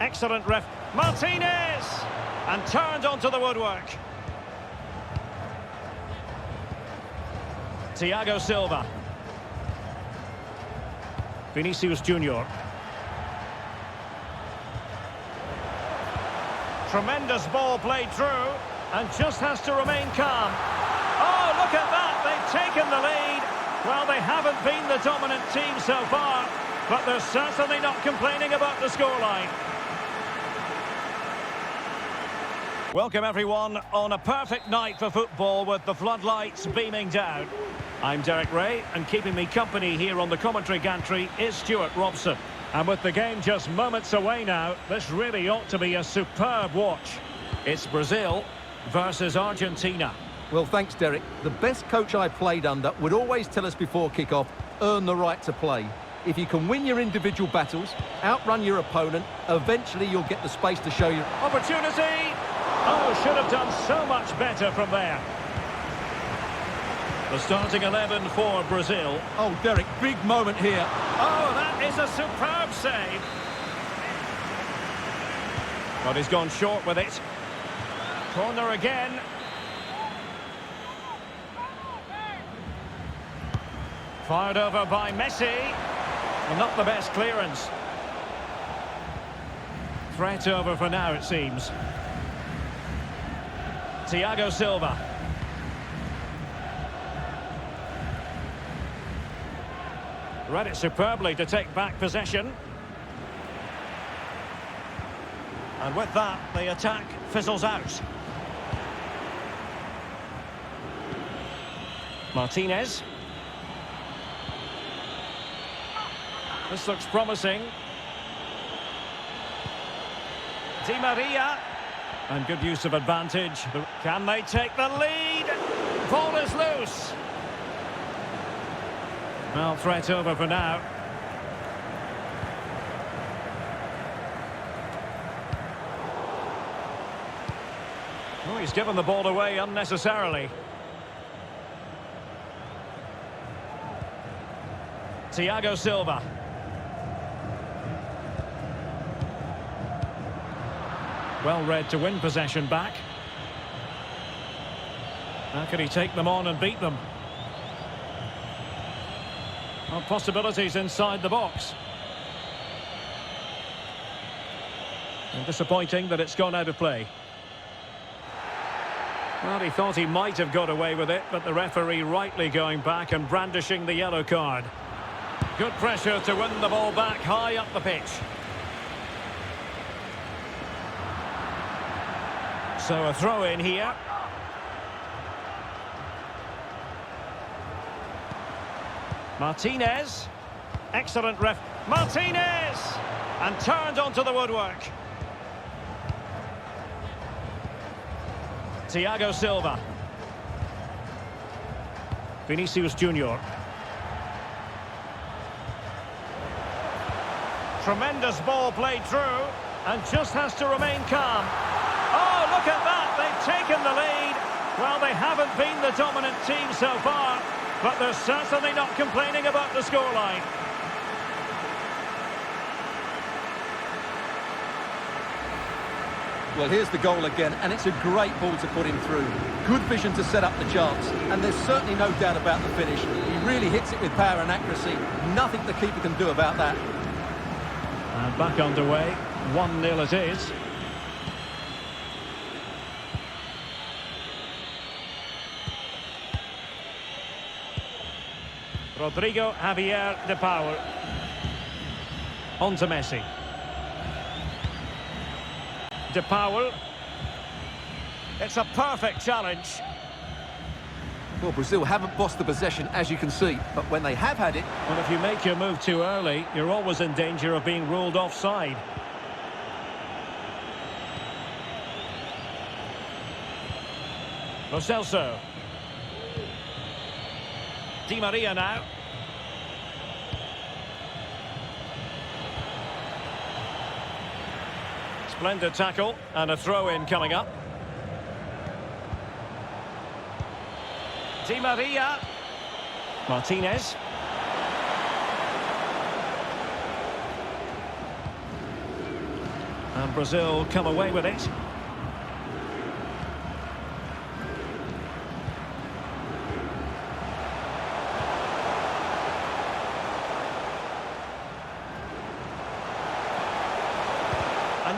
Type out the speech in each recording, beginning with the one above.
Excellent ref. Martinez! And turned onto the woodwork. Thiago Silva. Vinicius Junior. Tremendous ball played through and just has to remain calm. Oh, look at that! They've taken the lead. Well, they haven't been the dominant team so far, but they're certainly not complaining about the scoreline. Welcome everyone on a perfect night for football with the floodlights beaming down. I'm Derek Ray and keeping me company here on the commentary gantry is Stuart Robson. And with the game just moments away now, this really ought to be a superb watch. It's Brazil versus Argentina. Well, thanks, Derek. The best coach I played under would always tell us before kick-off, earn the right to play. If you can win your individual battles, outrun your opponent, eventually you'll get the space to show you. Opportunity! Oh, should have done so much better from there. The starting 11 for Brazil. Oh, Derek, big moment here. Oh, that is a superb save. But he's gone short with it. Corner again. Fired over by Messi. Well, not the best clearance. Threat over for now, it seems. Thiago Silva. Read it superbly to take back possession. And with that, the attack fizzles out. Martinez. This looks promising. Di Maria. And good use of advantage. Can they take the lead? Ball is loose. Well, threat over for now. Oh, he's given the ball away unnecessarily. Thiago Silva. Well read to win possession back. How can he take them on and beat them? Well, possibilities inside the box. And disappointing that it's gone out of play. Well, he thought he might have got away with it, but the referee rightly going back and brandishing the yellow card. Good pressure to win the ball back high up the pitch. So a throw in here. Martinez. Excellent ref. Martinez! And turned onto the woodwork. Thiago Silva. Vinicius Junior. Tremendous ball played through and just has to remain calm. Look at that! They've taken the lead. Well, they haven't been the dominant team so far, but they're certainly not complaining about the scoreline. Well, here's the goal again, and it's a great ball to put him through. Good vision to set up the chance, and there's certainly no doubt about the finish. He really hits it with power and accuracy. Nothing the keeper can do about that. And back underway. 1-0 it is. Rodrigo Javier de Paul. On to Messi. De Paul. It's a perfect challenge. Well, Brazil haven't bossed the possession, as you can see, but when they have had it... Well, if you make your move too early, you're always in danger of being ruled offside. Lo Celso. Di Maria now. Splendid tackle and a throw-in coming up. Di Maria. Martinez. And Brazil come away with it.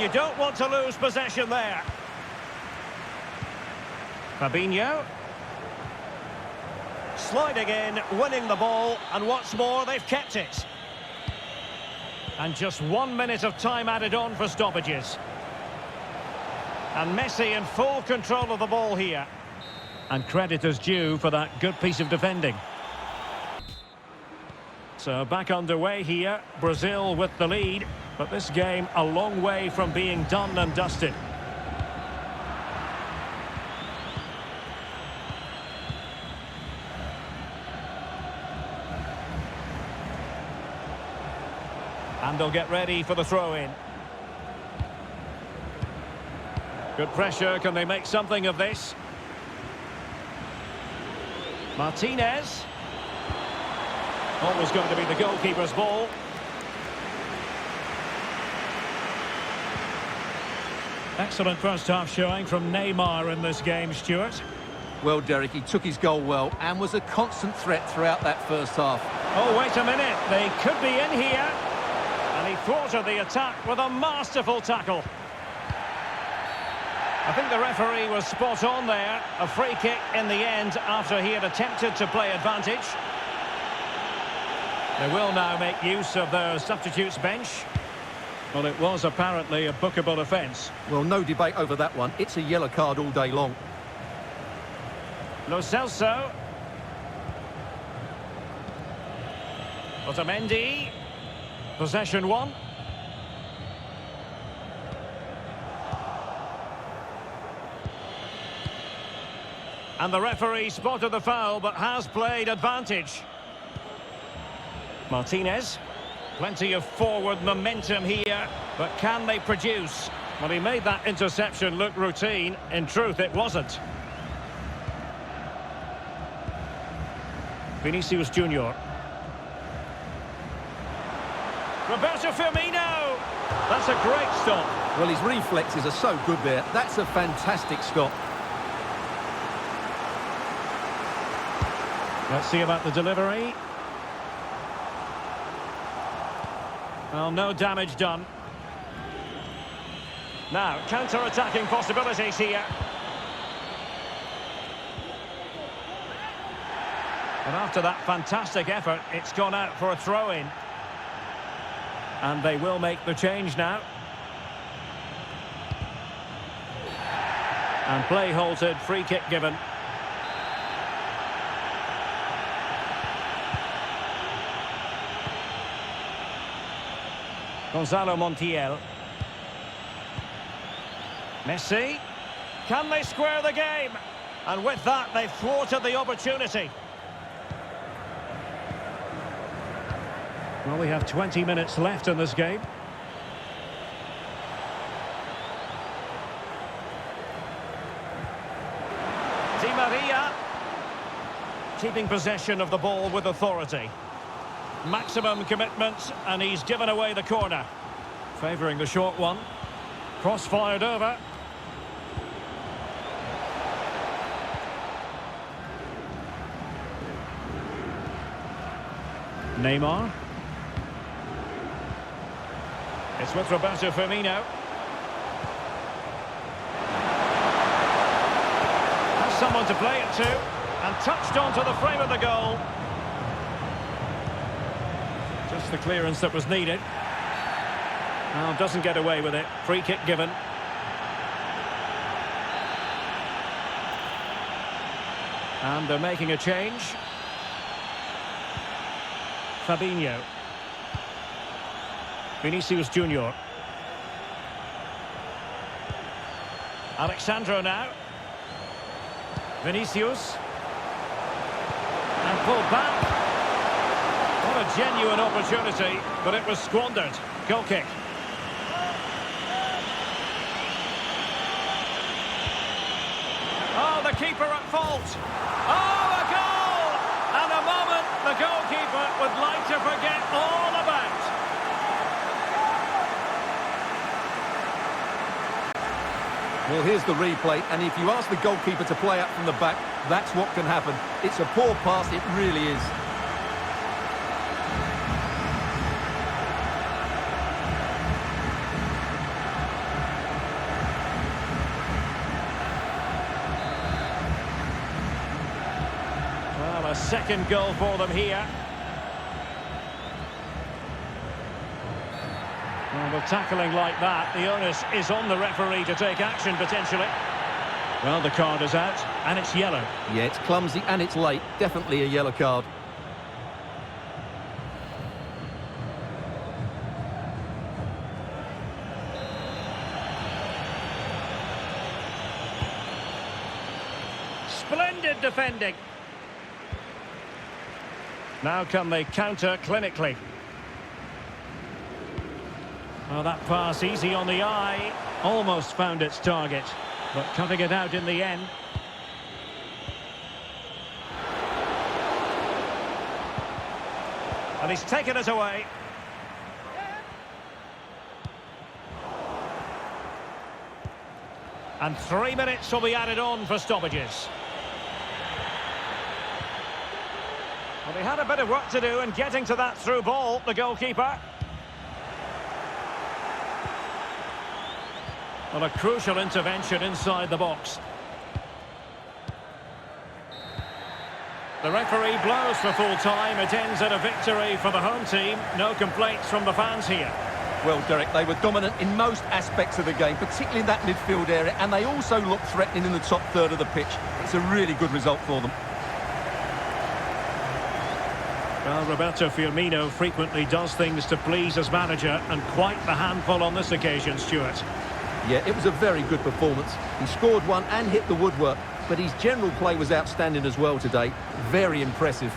You don't want to lose possession there. Fabinho. Sliding in, winning the ball, and what's more, they've kept it. And just one minute of time added on for stoppages. And Messi in full control of the ball here. And credit is due for that good piece of defending. So back underway here, Brazil with the lead. But this game a long way from being done and dusted. And they'll get ready for the throw-in. Good pressure. Can they make something of this? Martinez. Always going to be the goalkeeper's ball. Excellent first half showing from Neymar in this game, Stuart. Well, Derek, he took his goal well and was a constant threat throughout that first half. Oh, wait a minute. They could be in here. And he thwarted the attack with a masterful tackle. I think the referee was spot on there. A free kick in the end after he had attempted to play advantage. They will now make use of their substitutes bench. Well, it was apparently a bookable offence. Well, no debate over that one. It's a yellow card all day long. Lo Celso. Otamendi. Possession one. And the referee spotted the foul, but has played advantage. Martinez. Plenty of forward momentum here, but can they produce? Well, he made that interception look routine. In truth, it wasn't. Vinicius Junior. Roberto Firmino. That's a great stop. Well, his reflexes are so good there. That's a fantastic stop. Let's see about the delivery. Well, no damage done. Now, counter-attacking possibilities here. And after that fantastic effort, it's gone out for a throw-in. And they will make the change now. And play halted, free kick given. Gonzalo Montiel. Messi. Can they square the game? And with that, they've thwarted the opportunity. Well, we have 20 minutes left in this game. Di Maria. Keeping possession of the ball with authority. Maximum commitment, and he's given away the corner. Favouring the short one. Cross fired over. Neymar. It's with Roberto Firmino. Has someone to play it to. And touched onto the frame of the goal. The clearance that was needed. Now doesn't get away with it. Free kick given. And they're making a change. Fabinho. Vinicius Junior. Alexandro now. Vinicius. And pulled back. What a genuine opportunity, but it was squandered. Goal kick. Oh, the keeper at fault. Oh, a goal! And a moment the goalkeeper would like to forget all about. Well, here's the replay, and if you ask the goalkeeper to play up from the back, that's what can happen. It's a poor pass, it really is. A second goal for them here. Well, with tackling like that, the onus is on the referee to take action, potentially. Well, the card is out, and it's yellow. Yeah, it's clumsy and it's late. Definitely a yellow card. Splendid defending. Now can they counter clinically? Well, that pass easy on the eye. Almost found its target, but cutting it out in the end. And he's taken it away. And three minutes will be added on for stoppages. Well, he had a bit of work to do in getting to that through ball, the goalkeeper. Well, a crucial intervention inside the box. The referee blows for full time. It ends in a victory for the home team. No complaints from the fans here. Well, Derek, they were dominant in most aspects of the game, particularly in that midfield area, and they also looked threatening in the top third of the pitch. It's a really good result for them. Well, Roberto Firmino frequently does things to please his manager, and quite the handful on this occasion, Stuart. Yeah, it was a very good performance. He scored one and hit the woodwork, but his general play was outstanding as well today. Very impressive.